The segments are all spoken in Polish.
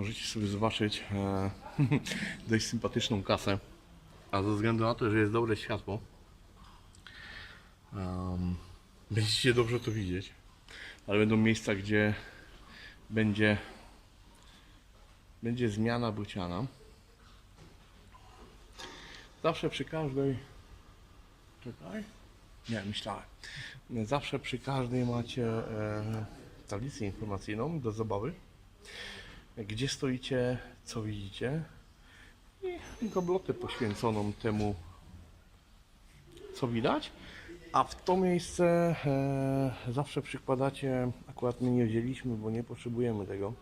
Możecie sobie zobaczyć e, dość sympatyczną kasę. A ze względu na to, że jest dobre światło, em, będziecie dobrze to widzieć. Ale będą miejsca, gdzie będzie, będzie zmiana buciana. Zawsze przy każdej. Czekaj. Nie, myślałem. Zawsze przy każdej macie e, tablicę informacyjną do zabawy. Gdzie stoicie, co widzicie. I gablotę poświęconą temu, co widać. A w to miejsce e, zawsze przykładacie, akurat my nie wzięliśmy, bo nie potrzebujemy tego,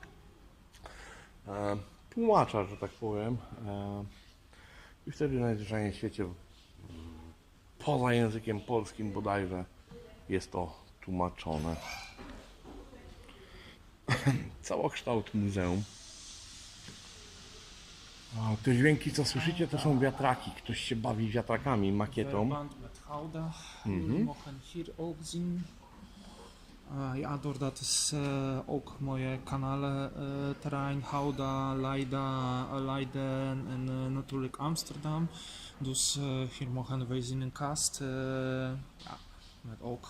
e, tłumacza, że tak powiem. E, I wtedy najzwyczajniej w świecie, poza językiem polskim bodajże, jest to tłumaczone. Całokształt muzeum. A, te dźwięki, co słyszycie, to są wiatraki. Ktoś się bawi wiatrakami, makietą. Verband met Gouda. Jullie mogen hier ook zien. Eh, ja, doordat is eh, ook mooie kanalen, eh, terrein, Gouda, Leida, Leiden en eh, natuurlijk Amsterdam. Dus hier mogen wij zien een kast. ja, met ook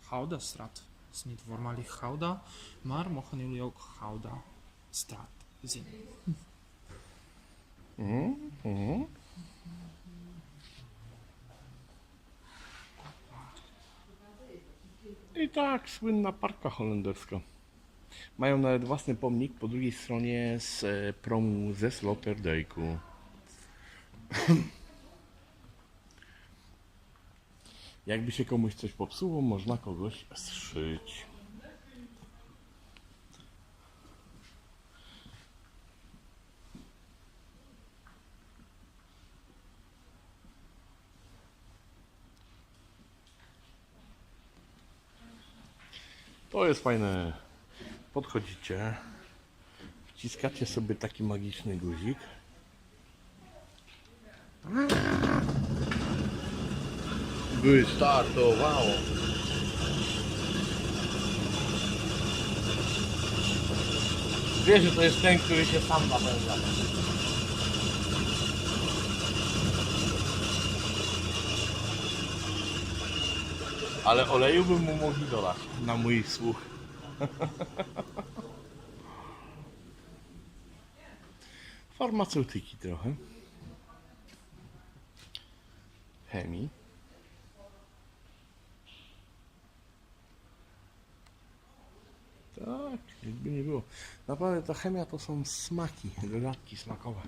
Gouda-straat. Het is niet voormalig Gouda, maar mogen jullie ook. Mhm, mhm. I tak, słynna parka holenderska. Mają nawet własny pomnik po drugiej stronie z e, promu ze Sloterdijku. Jakby się komuś coś popsuło, można kogoś zszyć. To jest fajne. Podchodzicie, wciskacie sobie taki magiczny guzik. Wystartowało. Wiesz, że to jest ten, który się sam napędza. Ale oleju bym mu mogli dodać na mój słuch. Farmaceutyki trochę. Chemii. Tak, jakby nie było. Naprawdę ta chemia to są smaki, dodatki smakowe.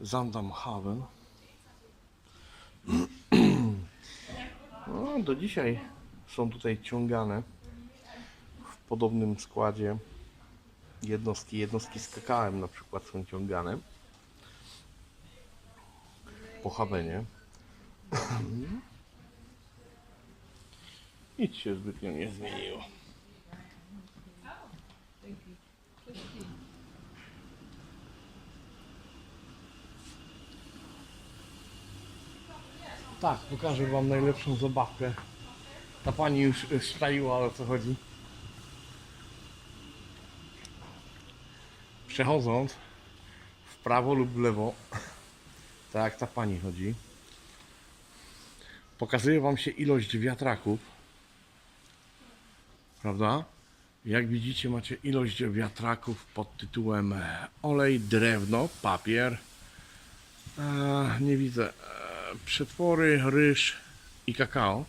Zandam Haven. No, do dzisiaj są tutaj ciągane w podobnym składzie jednostki. Jednostki z na przykład są ciągane po Havenie. Nic się zbytnio nie zmieniło. Tak, pokażę Wam najlepszą zabawkę. Ta pani już e, szczaiła o co chodzi. Przechodząc w prawo lub w lewo, tak jak ta pani chodzi, pokazuje Wam się ilość wiatraków. Prawda? Jak widzicie, macie ilość wiatraków pod tytułem olej, drewno, papier. E, nie widzę. E, przetwory, ryż i kakao.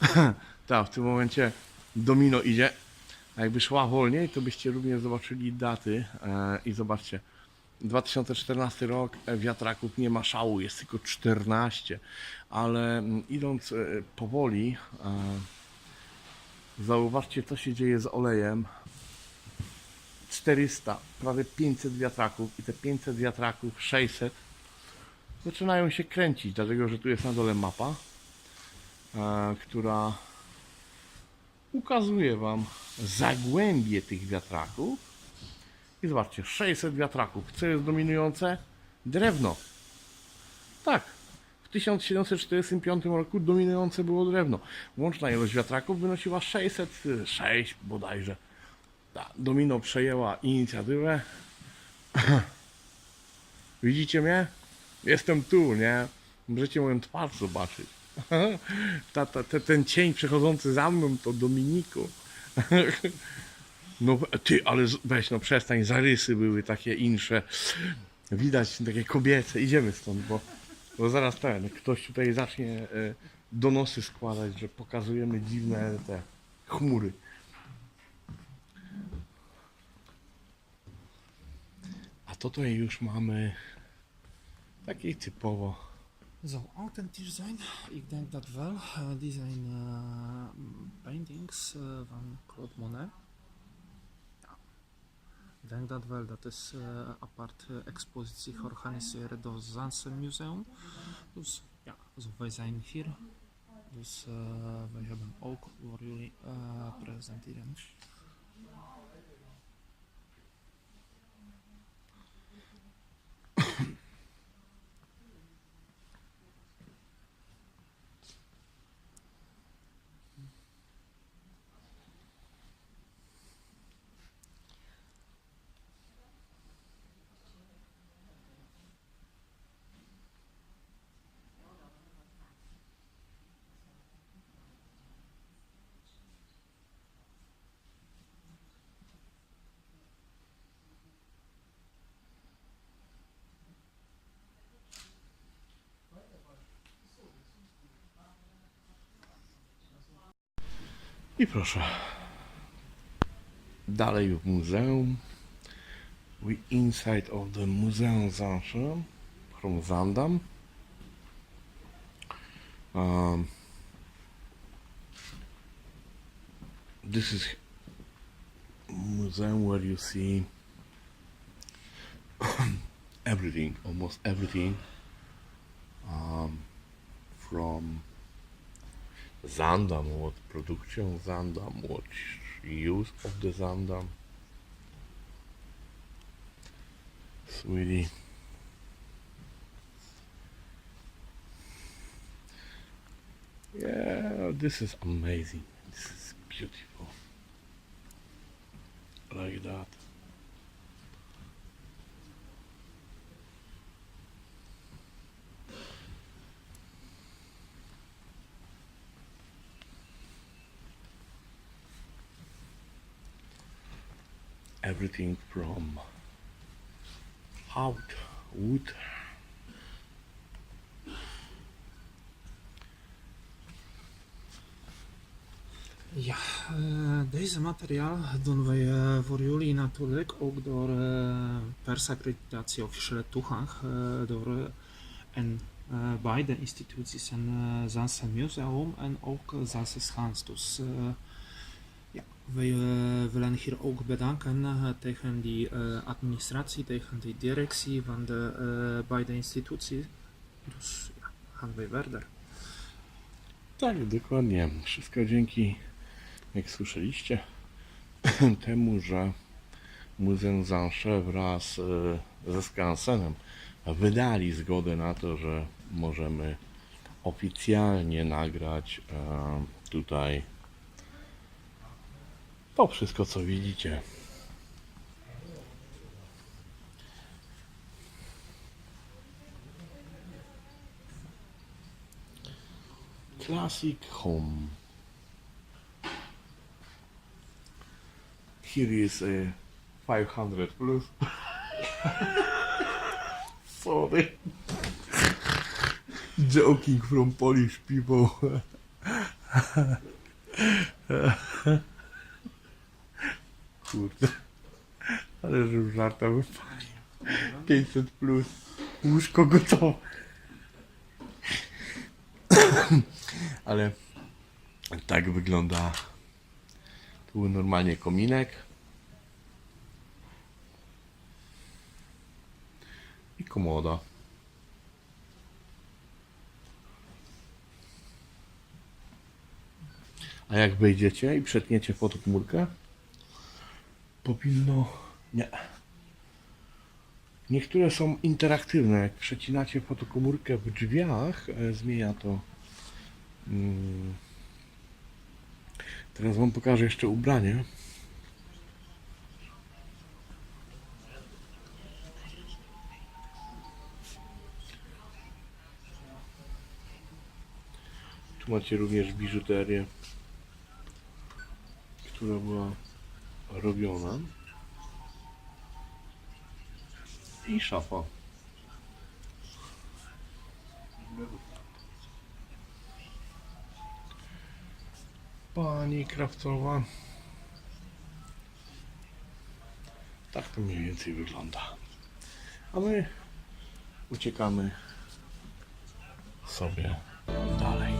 tak, w tym momencie domino idzie. A jakby szła wolniej, to byście również zobaczyli daty e, i zobaczcie. 2014 rok e, wiatraków nie ma szału, jest tylko 14, ale idąc e, powoli, zauważcie co się dzieje z olejem. 400, prawie 500 wiatraków i te 500 wiatraków, 600 zaczynają się kręcić, dlatego że tu jest na dole mapa, która ukazuję Wam zagłębie tych wiatraków. I zobaczcie, 600 wiatraków. Co jest dominujące? Drewno. Tak. W 1745 roku dominujące było drewno. Łączna ilość wiatraków wynosiła 606 bodajże. Ta, domino przejęła inicjatywę. Widzicie mnie? Jestem tu, nie? Możecie moją twarz zobaczyć. Ta, ta, te, ten cień przechodzący za mną to Dominiku. No ty, ale weź no przestań, zarysy były takie insze. Widać takie kobiece. Idziemy stąd, bo, bo zaraz ten, ktoś tutaj zacznie e, donosy składać, że pokazujemy dziwne te chmury. A to tutaj już mamy taki typowo Zo, authentisch zijn. Ik denk dat wel. Eh, die zijn eh, paintings eh, van Claude Monet. Ja. Ik denk dat wel. Dat is eh apart eh, expositie georganiseerd door het Zaanse Museum. Dus ja, zo wij zijn hier. Dus eh, wij hebben ook voor jullie eh presenteren. I proszę. Dalej w muzeum. We inside of the museum. From Zandam. Um, this is museum where you see everything, almost everything um, from Zandam, what produkcją Zandam, what use of the Zandam. Sweetie. Yeah, this is amazing. This is beautiful. Like that. Everything from out wood Ja, eh, deze materiaal doen wij eh, voor jullie natuurlijk ook door eh persaccreditatie officiële toegang door en beide instituties en Zaanse Museum en ook Zaanse Schans. Dus wij eh, willen hier ook bedanken tegen die administratie, tegen die directie van de beide instituties. Dus ja, gaan wij verder. Tak, dokładnie. Wszystko dzięki, jak słyszeliście, temu, że Muzeum Zansze wraz e, ze Skansenem wydali zgodę na to, że możemy oficjalnie nagrać e, tutaj to wszystko, co widzicie. Classic Home. Here is a 500 plus. Sorry. Joking from Polish people. Kurde. Ale że żartowy. 500 plus. Łóżko gotowe. Ale tak wygląda. Tu był normalnie kominek. I komoda. A jak wejdziecie i przetniecie fotokomórkę, powinno... Nie. Niektóre są interaktywne. Jak przecinacie fotokomórkę w drzwiach, e, zmienia to. Mm. Teraz Wam pokażę jeszcze ubranie. Tu macie również biżuterię, która była robiona. I szafa. Pani krawcowa. Tak to mniej więcej wygląda. A my uciekamy sobie dalej.